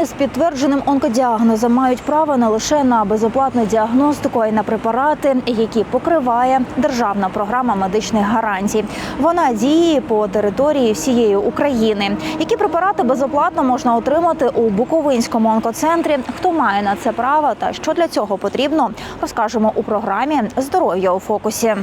Громадяни з підтвердженим онкодіагнозом мають право не лише на безоплатну діагностику, а й на препарати, які покриває державна програма медичних гарантій. Вона діє по території всієї України. Які препарати безоплатно можна отримати у Буковинському онкоцентрі? Хто має на це право та що для цього потрібно, розкажемо у програмі Здоров'я у фокусі.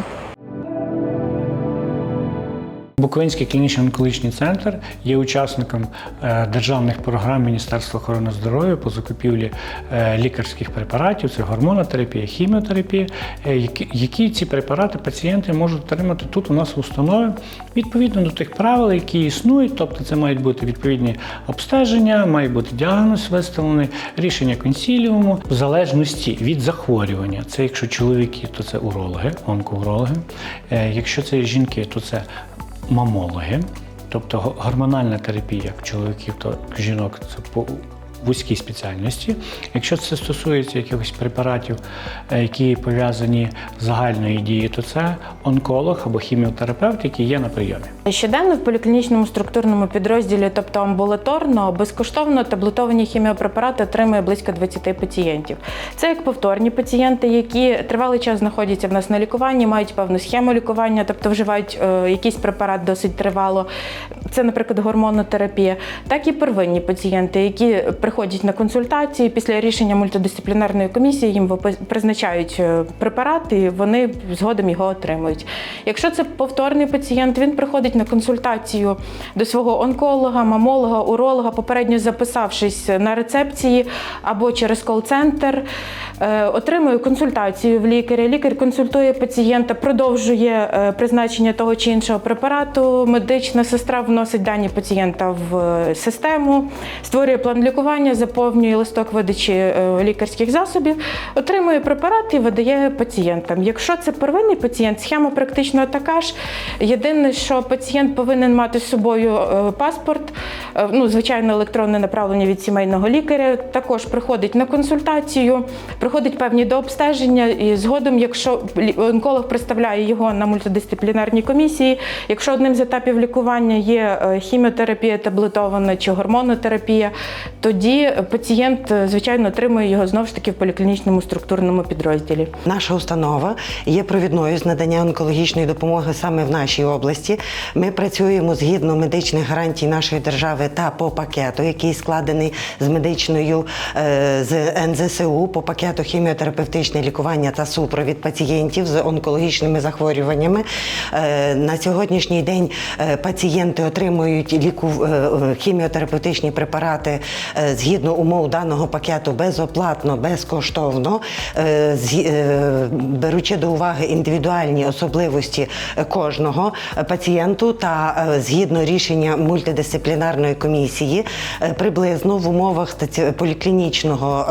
Буковинський клінічний онкологічний центр є учасником е, державних програм Міністерства охорони здоров'я по закупівлі е, лікарських препаратів, це гормонотерапія, хіміотерапія, е, які, ці препарати пацієнти можуть отримати тут у нас в установі відповідно до тих правил, які існують. Тобто це мають бути відповідні обстеження, має бути діагноз виставлений, рішення консіліуму в залежності від захворювання. Це якщо чоловіки, то це урологи, онкоурологи. Якщо це жінки, то це мамологи, тобто го- гормональна терапія чоловіків, то жінок це вузькій спеціальності. Якщо це стосується якихось препаратів, е, які пов'язані з загальною дією, то це онколог або хіміотерапевт, який є на прийомі. Щоденно в поліклінічному структурному підрозділі, тобто амбулаторно, безкоштовно таблетовані хіміопрепарати отримує близько 20 пацієнтів. Це як повторні пацієнти, які тривалий час знаходяться в нас на лікуванні, мають певну схему лікування, тобто вживають е, якийсь препарат досить тривало. Це, наприклад, гормонотерапія, так і первинні пацієнти, які приходять на консультації після рішення мультидисциплінарної комісії, їм призначають е, препарат, і вони згодом його отримують. Якщо це повторний пацієнт, він приходить на консультацію до свого онколога, мамолога, уролога, попередньо записавшись на рецепції або через кол-центр, е, отримує консультацію в лікаря. Лікар консультує пацієнта, продовжує е, призначення того чи іншого препарату. Медична сестра вносить дані пацієнта в е, систему, створює план лікування, заповнює листок видачі е, лікарських засобів, отримує препарат і видає пацієнтам. Якщо це первинний пацієнт, схема практично така ж. Єдине, що пацієнт повинен мати з собою е, паспорт, е, ну, звичайно, електронне направлення від сімейного лікаря. Також приходить на консультацію, приходить певні дообстеження, і згодом, якщо онколог представляє його на мультидисциплінарній комісії, якщо одним з етапів лікування є хіміотерапія таблетована чи гормонотерапія, тоді пацієнт, е, звичайно, отримує його знову ж таки в поліклінічному структурному підрозділі. Наша установа є провідною з надання онкологічної допомоги саме в нашій області. Ми працюємо згідно медичних гарантій нашої держави та по пакету, який складений з медичною е, з НЗСУ по пакету хіміотерапевтичне лікування та супровід пацієнтів з онкологічними захворюваннями. Е, На сьогоднішній день пацієнти отримують ліку хіміотерапевтичні препарати згідно умов даного пакету безоплатно, безкоштовно, е, е, беручи до уваги індивідуальні особливості кожного пацієнту та е, згідно рішення мультидисциплінарної комісії, приблизно в умовах поліклінічного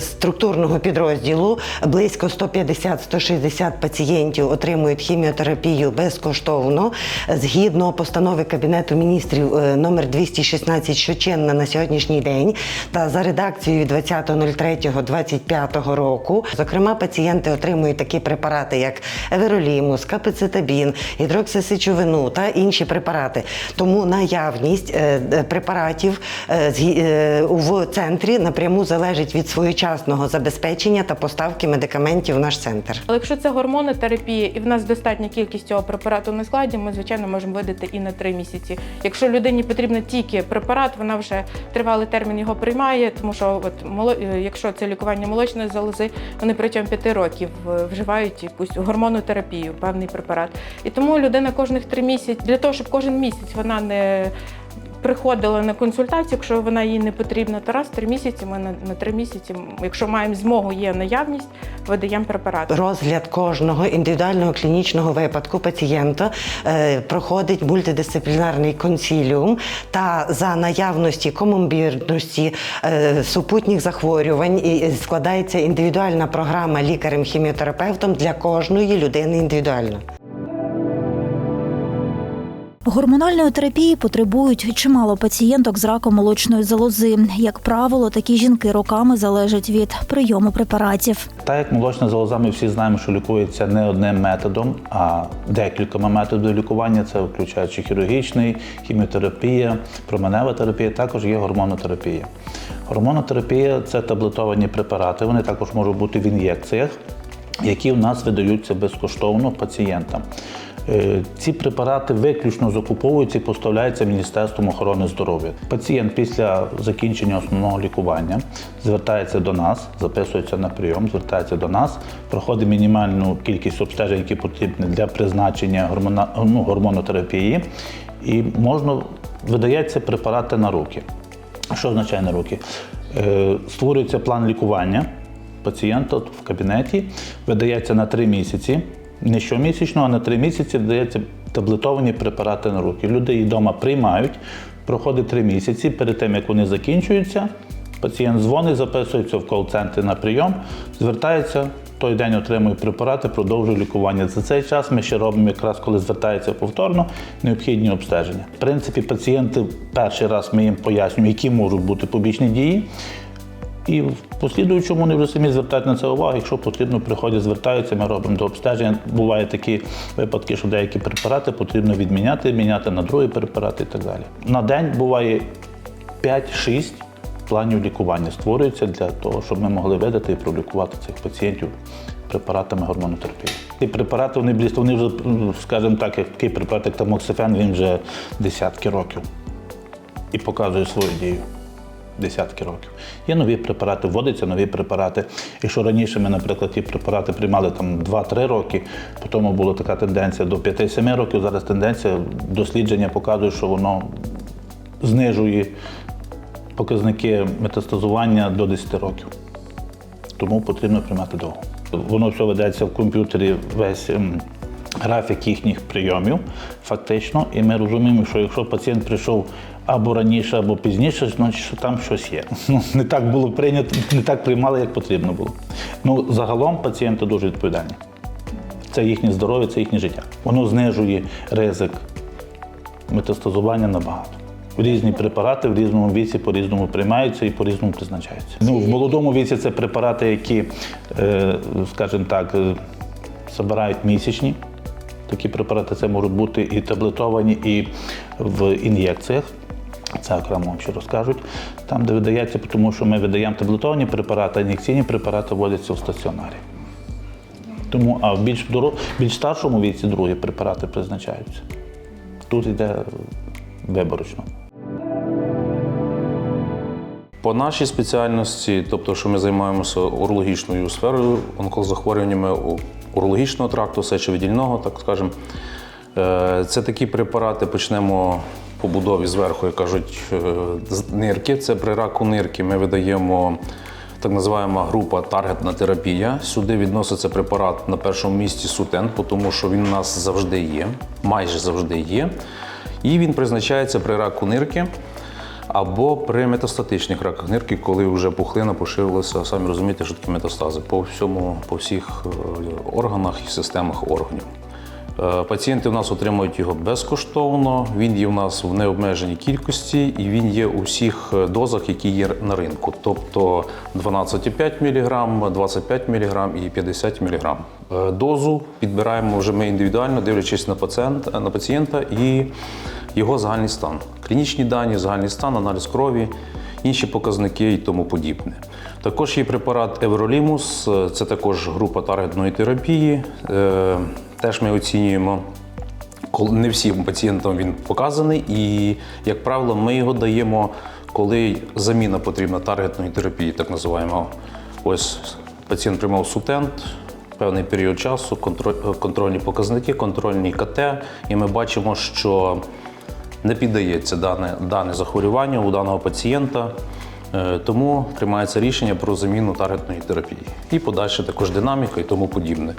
структурного підрозділу близько 150-160 пацієнтів отримують хіміотерапію безкоштовно згідно постанови Кабінету міністрів номер 216, що чинна на сьогоднішній день, та за редакцією 20.03.25 року. Зокрема, пацієнти отримують такі препарати, як еверолімус, капецитабін, гідроксисичовину та інші препарати. Тому наявність е, е, препаратів е, в центрі напряму залежить від своєчасного забезпечення та поставки медикаментів в наш центр. Але якщо це гормонотерапія і в нас достатня кількість цього препарату на складі, ми звичайно можемо видати і на три місяці. Якщо людині потрібен тільки препарат, вона вже тривалий термін його приймає, тому що от е, якщо це лікування молочної залози, вони протягом п'яти років е, вживають якусь гормонотерапію, певний препарат. І тому людина кожних три місяці для того, щоб кожен місяць вона не приходила на консультацію, якщо вона їй не потрібна, то раз в три місяці ми на, на три місяці, якщо маємо змогу, є наявність, видаємо препарат. Розгляд кожного індивідуального клінічного випадку пацієнта е, проходить мультидисциплінарний консіліум та за наявності комомбірності е, супутніх захворювань і складається індивідуальна програма лікарем-хіміотерапевтом для кожної людини індивідуально. Гормональної терапії потребують чимало пацієнток з раком молочної залози. Як правило, такі жінки роками залежать від прийому препаратів. Так як молочна залоза, ми всі знаємо, що лікується не одним методом, а декількома методів лікування. Це включаючи хірургічний, хіміотерапія, променева терапія, також є гормонотерапія. Гормонотерапія це таблетовані препарати, вони також можуть бути в ін'єкціях, які в нас видаються безкоштовно пацієнтам. Е, Ці препарати виключно закуповуються і поставляються Міністерством охорони здоров'я. Пацієнт після закінчення основного лікування звертається до нас, записується на прийом, звертається до нас, проходить мінімальну кількість обстежень, які потрібні для призначення гормона, ну, гормонотерапії, і можна видаються препарати на руки. Що означає на руки? Е, Створюється план лікування пацієнта в кабінеті, видається на три місяці, не щомісячно, а на три місяці видаються таблетовані препарати на руки. Люди їх вдома приймають, проходить три місяці. Перед тим як вони закінчуються, пацієнт дзвонить, записується в кол-центрі на прийом, звертається. Той день отримує препарати, продовжує лікування. За цей час ми ще робимо, якраз коли звертається повторно, необхідні обстеження. В принципі, пацієнти перший раз ми їм пояснюємо, які можуть бути побічні дії. І в послідуючому вони вже самі звертають на це увагу. Якщо потрібно, приходять, звертаються, ми робимо до обстеження. Бувають такі випадки, що деякі препарати потрібно відміняти, міняти на другі препарати і так далі. На день буває 5-6 планів лікування створюється для того, щоб ми могли видати і пролікувати цих пацієнтів препаратами гормонотерапії. Ці препарати вони близько, вони вже, скажімо так, як такий препарат, як тамоксифен, він вже десятки років і показує свою дію. Десятки років. Є нові препарати, вводяться нові препарати. Якщо раніше ми, наприклад, ті препарати приймали там 2-3 роки, потім була така тенденція до 5-7 років. Зараз тенденція дослідження показує, що воно знижує показники метастазування до 10 років. Тому потрібно приймати довго. Воно все ведеться в комп'ютері весь ем, графік їхніх прийомів, фактично, і ми розуміємо, що якщо пацієнт прийшов або раніше, або пізніше, значить, що там щось є. Ну, не так було прийнято, не так приймали, як потрібно було. Ну, загалом пацієнти дуже відповідальні. Це їхнє здоров'я, це їхнє життя. Воно знижує ризик метастазування набагато. Різні препарати в різному віці по-різному приймаються і по-різному призначаються. Ну, в молодому віці це препарати, які, е, скажімо так, е, збирають місячні. Такі препарати це можуть бути і таблетовані, і в ін'єкціях. Це окремо вам ще розкажуть. Там, де видається, тому що ми видаємо таблетовані препарати, а ін'єкційні препарати вводяться в стаціонарі. Тому, а в більш, більш старшому віці другі препарати призначаються. Тут йде виборочно. По нашій спеціальності, тобто, що ми займаємося урологічною сферою, онкозахворюваннями урологічного тракту, сечовидільного, так скажемо, е, це такі препарати, почнемо по будові зверху, як кажуть, е, нирки. Це при раку нирки ми видаємо так називаємо група таргетна терапія. Сюди відноситься препарат на першому місці сутен, тому що він у нас завжди є, майже завжди є. І він призначається при раку нирки або при метастатичних раках нирки, коли вже пухлина поширилася, самі розумієте, що такі метастази по всьому, по всіх е, органах і системах органів. Е, Пацієнти в нас отримують його безкоштовно. Він є в нас в необмеженій кількості і він є у всіх е, дозах, які є на ринку. Тобто 12,5 мг, 25 мг і 50 мг. Е, Дозу підбираємо вже ми індивідуально, дивлячись на пацієнта, на пацієнта і його загальний стан. Клінічні дані, загальний стан, аналіз крові, інші показники і тому подібне. Також є препарат Евролімус, е, це також група таргетної терапії. Е, Теж ми оцінюємо. Не всім пацієнтам він показаний, і, як правило, ми його даємо, коли заміна потрібна таргетної терапії, так називаємо. Ось пацієнт приймав сутент, певний період часу, контрольні показники, контрольні КТ, і ми бачимо, що не піддається дане, дане захворювання у даного пацієнта. Е, Тому приймається рішення про заміну таргетної терапії. І подальше також динаміка і тому подібне.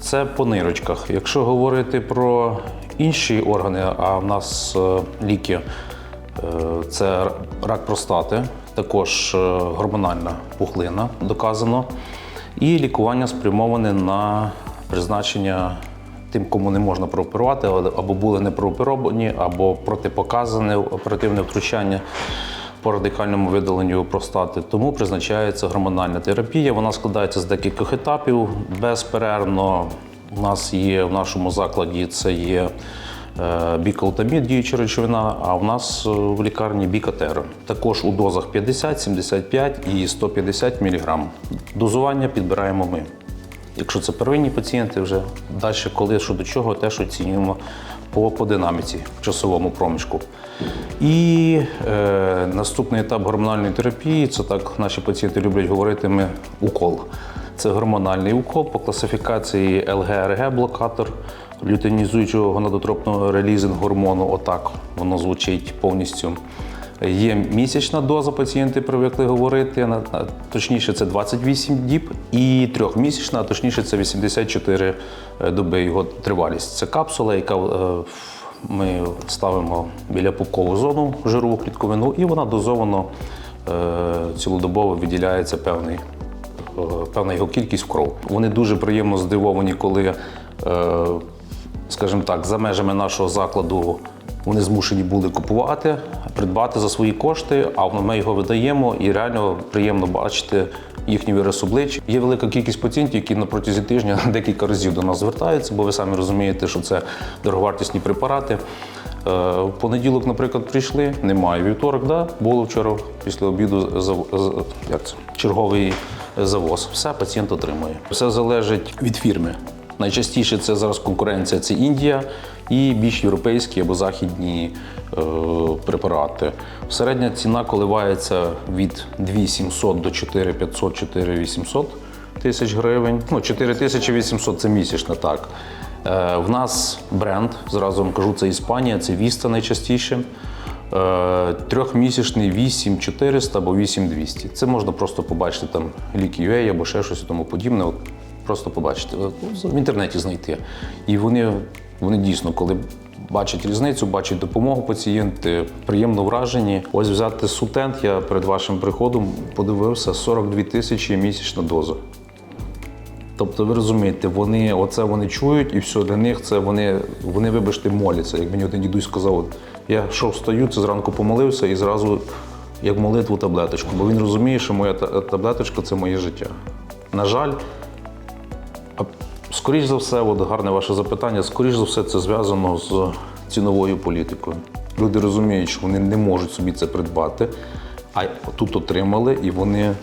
Це по нирочках. Якщо говорити про інші органи, а в нас е, ліки е, це рак простати, також гормональна пухлина, доказано, і лікування спрямоване на призначення тим, кому не можна прооперувати, або були не прооперовані, або протипоказане оперативне втручання по радикальному видаленню простати. Тому призначається гормональна терапія. Вона складається з декількох етапів безперервно. У нас є в нашому закладі це є е, біколтамід, діюча речовина, а в нас е, в лікарні бікатер. Також у дозах 50, 75 і 150 мг. Дозування підбираємо ми. Якщо це первинні пацієнти, вже далі, коли що до чого, теж оцінюємо по, по динаміці в часовому проміжку. І е, наступний етап гормональної терапії це так наші пацієнти люблять говорити ми укол. Це гормональний укол по класифікації ЛГРГ блокатор лютинізуючого гонадотропного релізинг гормону. Отак воно звучить повністю. Є місячна доза, пацієнти привикли говорити, точніше це 28 діб, і трьохмісячна, а точніше це 84 доби його тривалість. Це капсула, яка е, ми ставимо біля пупкову зону жирову клітковину, і вона дозовано е, цілодобово виділяється певний е, певна його кількість в кров. Вони дуже приємно здивовані, коли, е, скажімо так, за межами нашого закладу вони змушені були купувати, придбати за свої кошти, а ми його видаємо і реально приємно бачити їхній вираз обличчя. Є велика кількість пацієнтів, які на протязі тижня декілька разів до нас звертаються, бо ви самі розумієте, що це дороговартісні препарати. Е, В понеділок, наприклад, прийшли, немає. Вівторок, да, було вчора після обіду зав- як це, черговий завоз. Все пацієнт отримує. Все залежить від фірми. Найчастіше це зараз конкуренція це Індія і більш європейські або західні е, препарати. Середня ціна коливається від 2700 до 4500 4800 тисяч гривень. Ну, 4800 це місячно, так. Е, в нас бренд, зразу вам кажу, це Іспанія, це Віста найчастіше. Е, Трьохмісячний 8400 або 8200. Це можна просто побачити там ліки.ua або ще щось і тому подібне. От просто побачити. В інтернеті знайти. І вони, вони дійсно, коли бачать різницю, бачать допомогу пацієнти, приємно вражені. Ось взяти сутент, я перед вашим приходом подивився 42 тисячі місячна доза. Тобто, ви розумієте, вони оце вони чують, і все для них це вони, вони вибачте, моляться. Як мені один дідусь сказав, от, я що встаю, це зранку помолився і зразу як молитву таблеточку. Бо він розуміє, що моя таблеточка це моє життя. На жаль, скоріш за все, от гарне ваше запитання, скоріш за все, це зв'язано з ціновою політикою. Люди розуміють, що вони не можуть собі це придбати, а тут отримали, і вони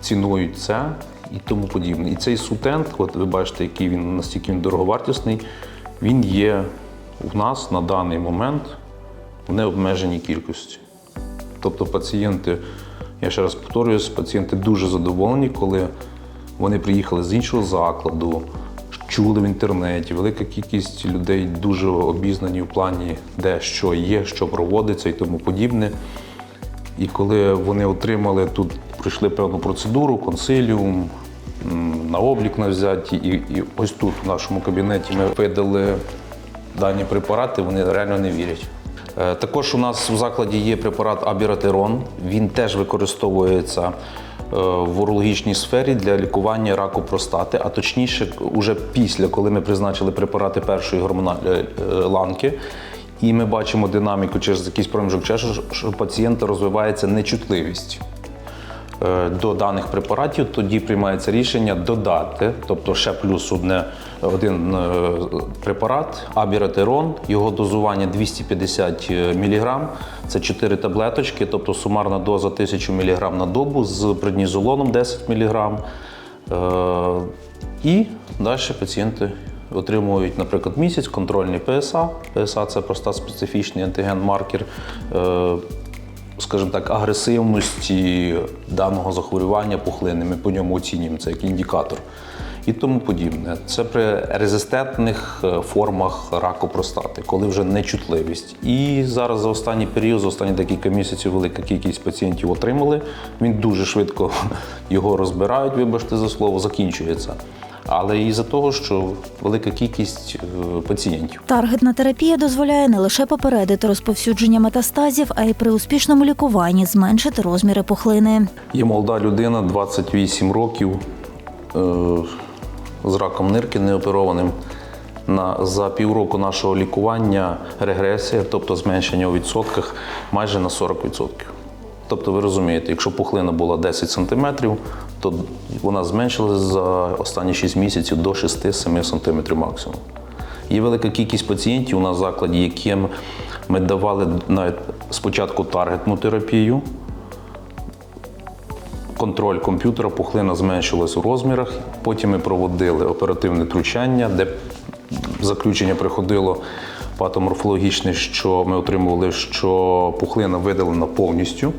цінують це і тому подібне. І цей сутент, от ви бачите, який він настільки він дороговартісний, він є у нас на даний момент в необмеженій кількості. Тобто пацієнти, я ще раз повторююсь, пацієнти дуже задоволені, коли вони приїхали з іншого закладу, чули в інтернеті. Велика кількість людей дуже обізнані в плані, де що є, що проводиться і тому подібне. І коли вони отримали тут, пройшли певну процедуру, консиліум, на облік на взяті, і, і ось тут, в нашому кабінеті, ми видали дані препарати, вони реально не вірять. Е, Також у нас в закладі є препарат Абіратерон. Він теж використовується е, в урологічній сфері для лікування раку простати, а точніше, уже після, коли ми призначили препарати першої гормональної е, ланки. І ми бачимо динаміку через якийсь проміжок часу, що у пацієнта розвивається нечутливість до даних препаратів, тоді приймається рішення додати, тобто ще плюс одне, один е, препарат, абіратерон, його дозування 250 мг, це 4 таблеточки, тобто сумарна доза 1000 мг на добу з преднізолоном 10 мг. Е, І далі пацієнти отримують, наприклад, місяць контрольний ПСА. ПСА це проста специфічний антиген-маркер. Скажімо так, агресивності даного захворювання пухлини. Ми по ньому оцінюємо це як індикатор. І тому подібне. Це при резистентних е, формах раку простати, коли вже нечутливість. І зараз за останній період, за останні декілька місяців, велика кількість пацієнтів отримали. Він дуже швидко його розбирають, вибачте за слово, закінчується. Але і за того, що велика кількість е, пацієнтів. Таргетна терапія дозволяє не лише попередити розповсюдження метастазів, а й при успішному лікуванні зменшити розміри пухлини. Є молода людина, 28 років, е, з раком нирки неоперованим. на, за півроку нашого лікування регресія, тобто зменшення у відсотках майже на 40%. Тобто ви розумієте, якщо пухлина була 10 см, то вона зменшилася за останні 6 місяців до 6-7 см максимум. Є велика кількість пацієнтів у нас в закладі, яким ми давали навіть спочатку таргетну терапію. Контроль комп'ютера, пухлина зменшилась у розмірах. Потім ми проводили оперативне втручання, де заключення приходило патоморфологічне, що ми отримували, що пухлина видалена повністю.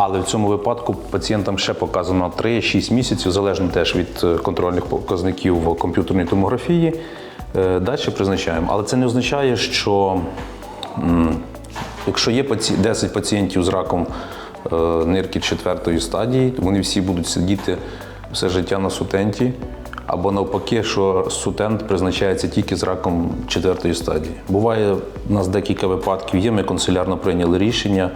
Але в цьому випадку пацієнтам ще показано 3-6 місяців, залежно теж від е, контрольних показників в комп'ютерній томографії. Е, Далі призначаємо. Але це не означає, що якщо є 10 пацієнтів з раком е, нирки четвертої стадії, то вони всі будуть сидіти все життя на сутенті. Або навпаки, що сутент призначається тільки з раком четвертої стадії. Буває у нас декілька випадків є. Ми консилярно прийняли рішення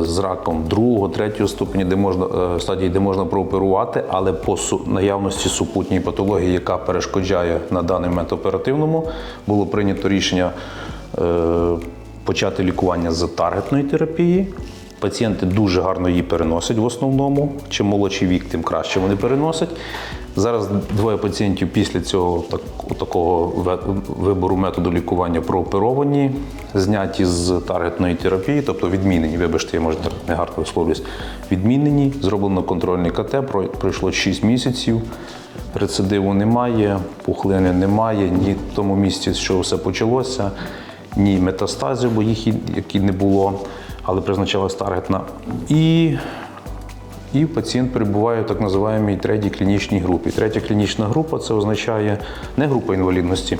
з раком другого, третього ступені, де можна е, стадії, де можна прооперувати, але по наявності супутньої патології, яка перешкоджає на даний момент оперативному, було прийнято рішення е, почати лікування з таргетної терапії. Пацієнти дуже гарно її переносять в основному. Чим молодший вік, тим краще вони переносять. Зараз двоє пацієнтів після цього так, такого вибору методу лікування прооперовані, зняті з таргетної терапії, тобто відмінені, вибачте, я може негарно висловлюсь, відмінені, зроблено контрольний КТ, пройшло 6 місяців. Рецидиву немає, пухлини немає, ні в тому місці, чого все почалося, ні метастазів, бо їх які не було, але призначалась таргетна. І, і пацієнт перебуває в так називаємій третій клінічній групі. Третя клінічна група це означає не група інвалідності,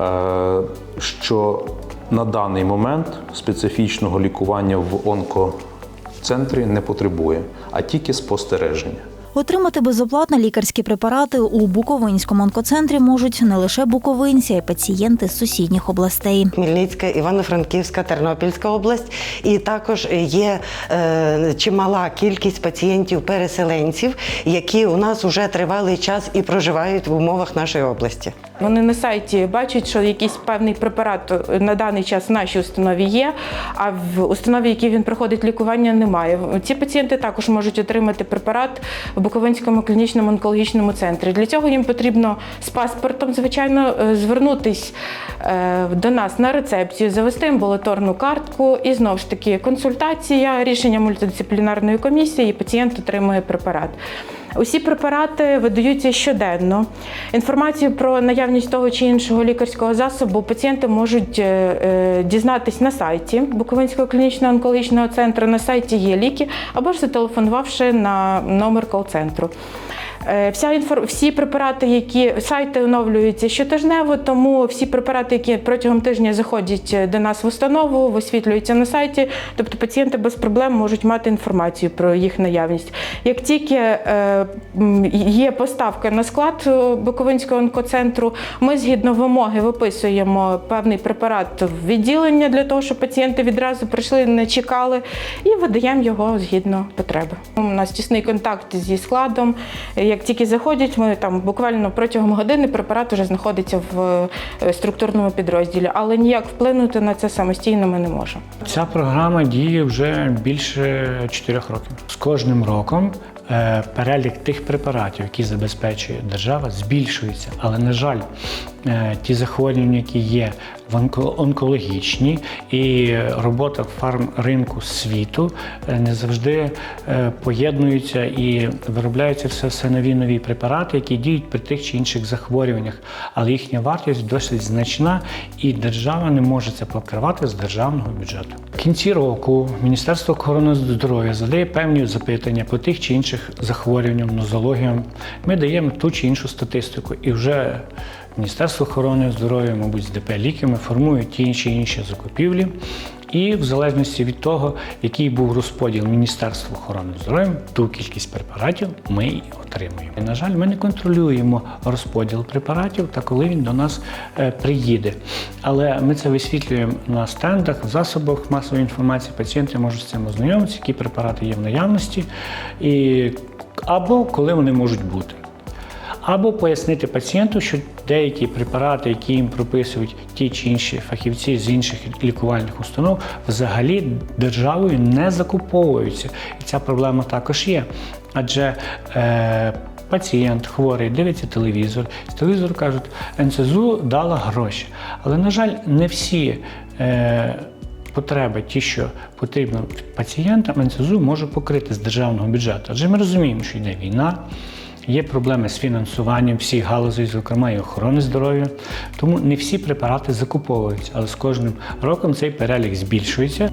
е, що на даний момент специфічного лікування в онкоцентрі не потребує, а тільки спостереження. Отримати безоплатно лікарські препарати у Буковинському онкоцентрі можуть не лише буковинці, а й пацієнти з сусідніх областей. Хмельницька, Івано-Франківська, Тернопільська область, і також є е, чимала кількість пацієнтів-переселенців, які у нас вже тривалий час і проживають в умовах нашої області. Вони на сайті бачать, що якийсь певний препарат на даний час в нашій установі є, а в установі, в якій він проходить лікування, немає. Ці пацієнти також можуть отримати препарат в Буковинському клінічному онкологічному центрі. Для цього їм потрібно з паспортом, звичайно, звернутися звернутись е, до нас на рецепцію, завести амбулаторну картку і знову ж таки консультація, рішення мультидисциплінарної комісії, і пацієнт отримує препарат. Усі препарати видаються щоденно. Інформацію про наявність того чи іншого лікарського засобу пацієнти можуть е, е, дізнатись на сайті Буковинського клінічного онкологічного центру. На сайті є ліки, або ж зателефонувавши на номер кол-центру. Е, Вся інфор... всі препарати, які сайти оновлюються щотижнево, тому всі препарати, які протягом тижня заходять е, до нас в установу, висвітлюються на сайті. Тобто пацієнти без проблем можуть мати інформацію про їх наявність. Як тільки е, є поставка на склад Буковинського онкоцентру, ми згідно вимоги виписуємо певний препарат в відділення для того, щоб пацієнти відразу прийшли, не чекали, і видаємо його згідно потреби. У нас тісний контакт зі складом. Як тільки заходять, ми там буквально протягом години препарат вже знаходиться в е, структурному підрозділі, але ніяк вплинути на це самостійно ми не можемо. Ця програма діє вже більше 4 років. З кожним роком е, перелік тих препаратів, які забезпечує держава, збільшується. Але, на жаль, ті захворювання, які є в онкологічні, і робота фармринку світу е, не завжди е, поєднуються і виробляються все, все нові нові препарати, які діють при тих чи інших захворюваннях, але їхня вартість досить значна, і держава не може це покривати з державного бюджету. В кінці року Міністерство охорони здоров'я задає певні запитання по тих чи інших захворюванням, нозологіям. Ми даємо ту чи іншу статистику, і вже Міністерство охорони здоров'я, мабуть, з ДП ліками формує ті чи інші закупівлі. І в залежності від того, який був розподіл Міністерства охорони здоров'я, ту кількість препаратів ми і отримуємо. На жаль, ми не контролюємо розподіл препаратів та коли він до нас е, приїде. Але ми це висвітлюємо на стендах, в засобах масової інформації. Пацієнти можуть з цим ознайомитися, які препарати є в наявності, і або коли вони можуть бути. Або пояснити пацієнту, що деякі препарати, які їм прописують ті чи інші фахівці з інших лікувальних установ, взагалі державою не закуповуються. І ця проблема також є. Адже е, пацієнт хворий дивиться телевізор, з телевізору кажуть, НСЗУ дала гроші. Але, на жаль, не всі. Е, Потреби, ті, що потрібно пацієнтам, НСЗУ може покрити з державного бюджету. Адже ми розуміємо, що йде війна, є проблеми з фінансуванням всіх галузей, зокрема і охорони здоров'я. Тому не всі препарати закуповуються, але з кожним роком цей перелік збільшується.